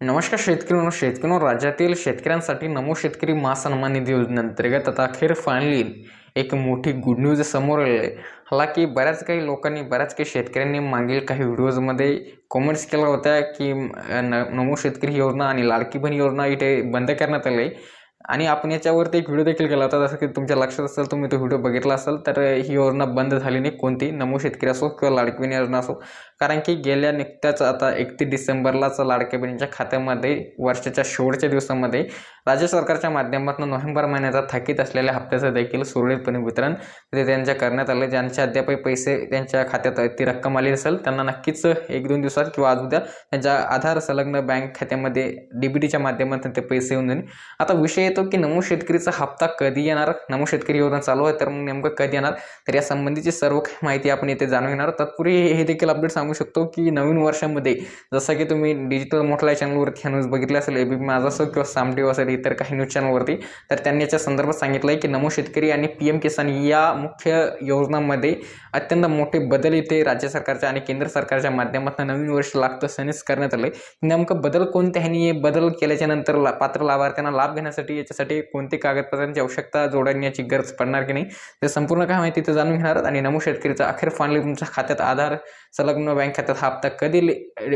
नमस्कार शेतकरी शेतकरी राज्यातील शेतकऱ्यांसाठी नमो शेतकरी महासन्मान निधी योजनेअंतर्गत आता अखेर फायनली एक मोठी गुड न्यूज समोर आली आहे. हालाकी बऱ्याच काही लोकांनी बऱ्याच काही शेतकऱ्यांनी मागील काही व्हिडिओजमध्ये कॉमेंट्स केल्या होत्या की न नमो शेतकरी ही योजना आणि लाडकी बहीण योजना इथे बंद करण्यात आली आहे आणि आपण याच्यावरती एक व्हिडिओ देखील केला होता जसं की तुमच्या लक्षात असेल तुम्ही तो व्हिडिओ बघितला असेल तर ही योजना बंद झाली नाही कोणती? नमो शेतकरी असो किंवा लाडकी योजना असो. कारण की गेल्या नुकत्याच आता एकतीस डिसेंबरलाच लाडक्या बहिणीच्या खात्यामध्ये वर्षाच्या शेवटच्या दिवसामध्ये राज्य सरकारच्या माध्यमातून नोव्हेंबर महिन्याचा थकीत असलेल्या हप्त्याचं देखील सुरळीतपणे वितरण ते त्यांच्या करण्यात आलं. ज्यांचे अद्यापही पैसे त्यांच्या खात्यात ती रक्कम आली असेल त्यांना नक्कीच एक दोन दिवसात किंवा आज उद्या त्यांच्या आधार संलग्न बँक खात्यामध्ये डी बी टीच्या माध्यमातून ते पैसे येऊन जाईल आता विषय येतो की नमो शेतकरीचा हप्ता कधी येणार? नमो शेतकरी योजना चालू आहे तर मग नेमकं कधी येणार? तर या संबंधीची सर्व काही माहिती आपण इथे जाणून घेणार तत्पूर्वी हे देखील अपडेट सांगू शकतो की नवीन वर्षामध्ये जसं की तुम्ही डिजिटल मोठल्या चॅनलवरती न्यूज बघितले असेल ए बी माझा असो किंवा सामटेव असेल इतर काही न्यूज चॅनलवरती तर त्यांनी याच्या संदर्भात सांगितलं आहे की नमो शेतकरी आणि पी एम किसान या मुख्य योजनांमध्ये अत्यंत मोठे बदल इथे राज्य सरकारच्या आणि केंद्र सरकारच्या माध्यमातून नवीन वर्ष लागतं सनिस करण्यात आलं आहे नेमकं बदल कोणत्या ह्यांनी हे बदल केल्याच्यानंतर ला पात्र लाभार्थ्यांना लाभ घेण्यासाठी याच्यासाठी कोणती कागदपत्रांची आवश्यकता जोडण्याची गरज पडणार की नाही ते संपूर्ण काय माहिती ते जाणून घेणार आणि नमू शेतकरीचा अखेर फायनली तुमच्या खात्यात आधार संलग्न बँक खात्यात हा हप्ता कधी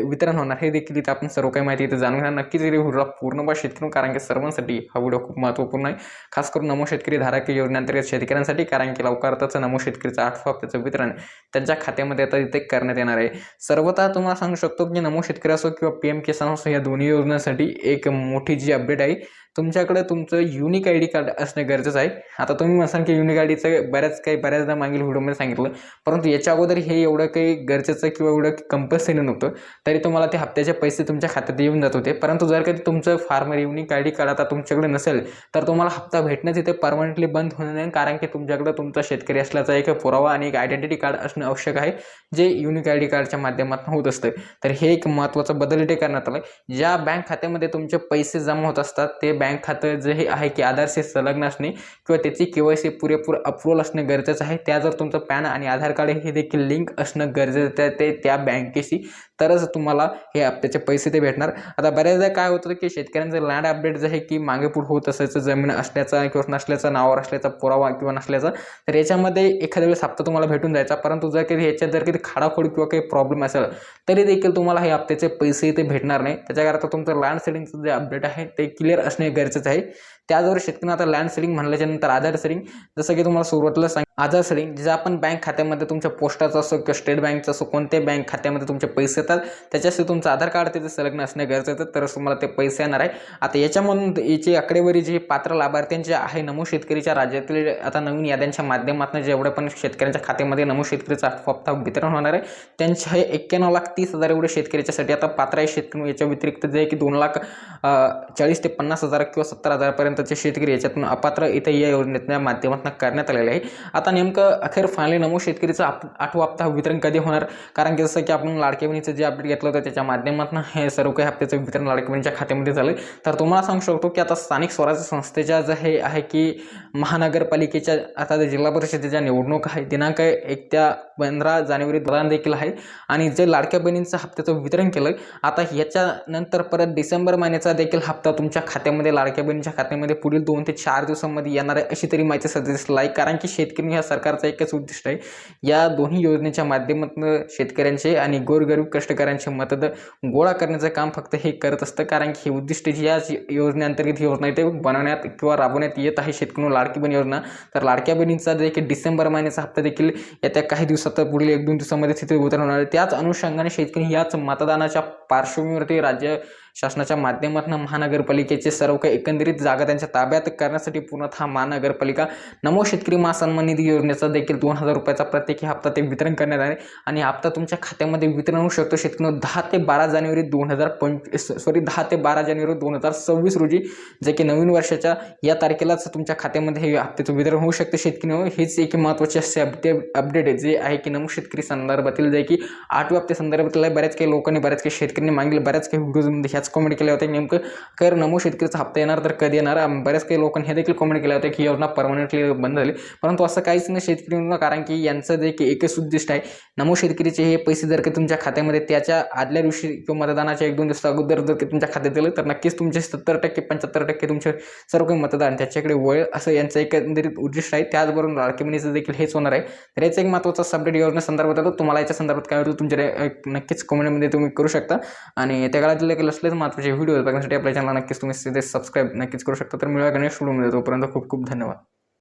वितरण होणार हे देखील इथं आपण सर्व काही माहिती इथे जाणून घेणार. नक्कीच व्हिडिओला व्हिडिओ पूर्ण बा शेतकरी कारण की सर्वांसाठी हा व्हिडिओ खूप महत्त्वपूर्ण आहे. खास करून नमो शेतकरी धारक योजनेअंतर्गत शेतकऱ्यांसाठी कारण की लवकरच नमो शेतकरीचं आठवा हप्त्याचं वितरण त्यांच्या खात्यामध्ये आता इथे करण्यात येणार आहे. सर्वतः तुम्हाला सांगू शकतो की नमो शेतकरी असो किंवा पी एम किसान असो या दोन्ही योजनांसाठी एक मोठी जी अपडेट आहे तुमच्याकडे तुमचं युनिक आय डी कार्ड असणे गरजेचं आहे. आता तुम्ही म्हणसाल की युनिक आय डीचं बऱ्याच काही बऱ्याचदा मागील व्हिडिओमध्ये सांगितलं. परंतु याच्या अगोदर हे एवढं काही गरजेचं किंवा एवढं कंपल्सरी नव्हतं. तरी तुम्हाला ते हप्त्याचे पैसे तुमच्या खात्यात येऊन जात होते. परंतु जर कधी तुमचं farmer unique I D card आता तुमच्याकडे नसेल तर तुम्हाला हप्ता भेटणं तिथे परमनंटली बंद होणार नाही. कारण की तुमच्याकडे तुमचा शेतकरी असल्याचा एक पुरावा आणि एक आयडेंटिटी कार्ड असणं आवश्यक आहे जे युनिक आय डी कार्डच्या माध्यमातून होत असतं. तर हे एक महत्त्वाचा बदल इथे करण्यात आला आहे ज्या बँक खात्यामध्ये तुमचे पैसे जमा होत असतात ते बँक खातं जे हे आहे की आधारशी संलग्न असणे किंवा त्याची के वाय सी पुरेपूर अप्रुव्हल असणे गरजेचं आहे. त्या जर तुमचं पॅन आणि आधार कार्ड हे देखील लिंक असणं गरजेचं आहे ते त्या बँकेशी. तरच तुम्हाला हे हप्त्याचे पैसे ते भेटणार. आता बऱ्याचदा काय होतं की शेतकऱ्यांचं लँड अपडेट जे आहे की मागे पुढे होत असायचं जमीन असल्याचा किंवा नसल्याचा नावावर असल्याचा पुरावा किंवा नसल्याचा तर याच्यामध्ये एखाद्या वेळेस हप्ता तुम्हाला भेटून जायचा. परंतु जर कधी ह्याच्यात जर कधी खाडाखोड किंवा काही प्रॉब्लेम असेल तरी देखील तुम्हाला हे हप्त्याचे पैसे इथे भेटणार नाही. त्याच्याकरता तुमचं लँड सेडिंगचं जे अपडेट आहे ते क्लिअर असणे गरजेचं आहे. त्याचबरोबर शेतकऱ्यांना आता लँड सेलिंग म्हणल्याच्या नंतर आधार सेलिंग जसं की तुम्हाला सुरुवातीला सांग आधार सेलिंग जे आपण बँक खात्यामध्ये तुमच्या पोस्टाचं असो किंवा स्टेट बँकचं असो कोणत्या बँक खात्यामध्ये तुमचे पैसे येतात त्याच्याशी तुमचं आधार कार्ड तिथे संलग्न असणे गरजेचं आहे, तरच तुम्हाला ते पैसे येणार आहे. आता याच्यामधून याची आकडेवारी जी पात्र लाभार्थ्यांची आहे नमो शेतकरीच्या राज्यातील आता नवीन याद्यांच्या माध्यमातून जेवढे पण शेतकऱ्यांच्या खात्यामध्ये नमो शेतकरीचा हप्ता वितरण होणार आहे. त्यांचे हे एक्क्याण्णव लाख तीस हजार एवढे शेतकऱ्याच्यासाठी आता पात्र आहे शेतकरी याच्या व्यतिरिक्त जे आहे की दोन लाख चाळीस ते पन्नास हजार किंवा सत्तर हजारपर्यंत हजारपर्यंतचे शेतकरी याच्यातून अपात्र इथे या योजनेच्या माध्यमातून करण्यात आलेले आहे. आता नेमकं अखेर फायनली नमो शेतकरीचा आप आठवा हप्ता वितरण कधी होणार? कारण की जसं की आपण लाडक्या बहिणीचं जे अपडेट घेतलं होतं त्याच्या माध्यमातून हे सर्व काही हप्त्याचं वितरण लाडक्या बहिणीच्या खात्यामध्ये झालं तर तुम्हाला सांगू शकतो की आता स्थानिक स्वराज्य संस्थेच्या जे हे आहे की महानगरपालिकेच्या आता जे जिल्हा परिषदेच्या निवडणूक आहे दिनांक एक त्या पंधरा जानेवारी प्रदान देखील आहे. आणि जे लाडक्या बहिणींचं हप्त्याचं वितरण केलं आता ह्याच्यानंतर परत डिसेंबर महिन्याचा देखील हप्ता तुमच्या खात्यामध्ये लाडक्या बहिणीच्या खात्यामध्ये पुढील दोन ते चार दिवसामध्ये येणार आहे अशी तरी माहिती सध्या आहे कारण की शेतकरी ह्या सरकारचं एकच उद्दिष्ट आहे. या दोन्ही योजनेच्या माध्यमातून शेतकऱ्यांचे आणि गोरगरीब कष्टकऱ्यांचे मतद गोळा करण्याचं काम फक्त हे करत असतं. कारण की हे उद्दिष्ट जी या योजनेअंतर्गत योजना इथे बनवण्यात किंवा राबवण्यात येत आहे शेतकरी लाडकी बहीण योजना. तर लाडक्या बहिणींचा देखील डिसेंबर महिन्याचा हप्ता देखील येत्या काही दिवसात पुढील एक दोन दिवसामध्ये तिथे वितरण होणार आहे. त्याच अनुषंगाने शेतकरी याच मतदानाच्या पार्श्वभूमीवरती राज्य शासनाच्या माध्यमातून महानगरपालिकेचे सर्व काही एकंदरीत जागा त्यांच्या ताब्यात करण्यासाठी पूर्णतः महानगरपालिका. नमो शेतकरी महासन्मान निधी योजनेचा देखील दोन हजार रुपयाचा प्रत्येकी हप्ता ते वितरण करण्यात आले. आणि हप्ता तुमच्या खात्यामध्ये वितरण होऊ शकतो. शेतकरी दहा ते बारा जानेवारी दोन हजार पंचवीस सॉरी दहा ते बारा जानेवारी दोन हजार सव्वीस रोजी जे की नवीन वर्षाच्या या तारखेलाच तुमच्या खात्यामध्ये हे हप्त्याचं वितरण होऊ शकतं. शेतकरी हेच एक महत्त्वाचे असे अपडेट अपडेट आहे जे आहे की नमो शेतकरी संदर्भातील जे की आठव्या हप्त्या संदर्भातील बऱ्याच काही लोकांनी बऱ्याच काही शेतकऱ्यांनी मागील बऱ्याच काही व्हिडिओजमध्ये ह्या ह्याच कमेंट केल्या होत्या. नेमकं कर नमो शेतकरीचा हप्ता येणार तर कधी येणार? बऱ्याच काही लोकांनी हे देखील कमेंट केल्या होत्या की योजना परमनंटली बंद झाली. परंतु असं काहीच नाही शेतकरी कारण की यांचं जे की एकच उद्दिष्ट आहे नमो शेतकरीचे हे पैसे जर का तुमच्या खात्यामध्ये त्याच्या आदल्या दिवशी किंवा मतदानाच्या एक दोन दिवस अगोदर जर का तुमच्या खात्यात दिलं तर नक्कीच तुमचे सत्तर टक्के पंच्याहत्तर टक्के तुमचे सर्व काही मतदान त्याच्याकडे वळ असं यांचं एकंदरीत उद्दिष्ट आहे. त्याचबरोबर लाडकी देखील हेच होणार आहे. तर याचा एक महत्त्वाचा सबडेट योजना संदर्भात होता. तुम्हाला याच्या संदर्भात काय होतं तुमच्या नक्कीच कमेंटमध्ये तुम्ही करू शकता. आणि त्या काळात देखील असेच महत्त्वाचे व्हिडिओ बघण्यासाठी आपल्या चॅनलला नक्कीच तुम्ही सबस्क्राईब नक्कीच करू शकता. तर मिळूया गणेश व्हिडिओमध्ये तोपर्यंत खूप खूप धन्यवाद.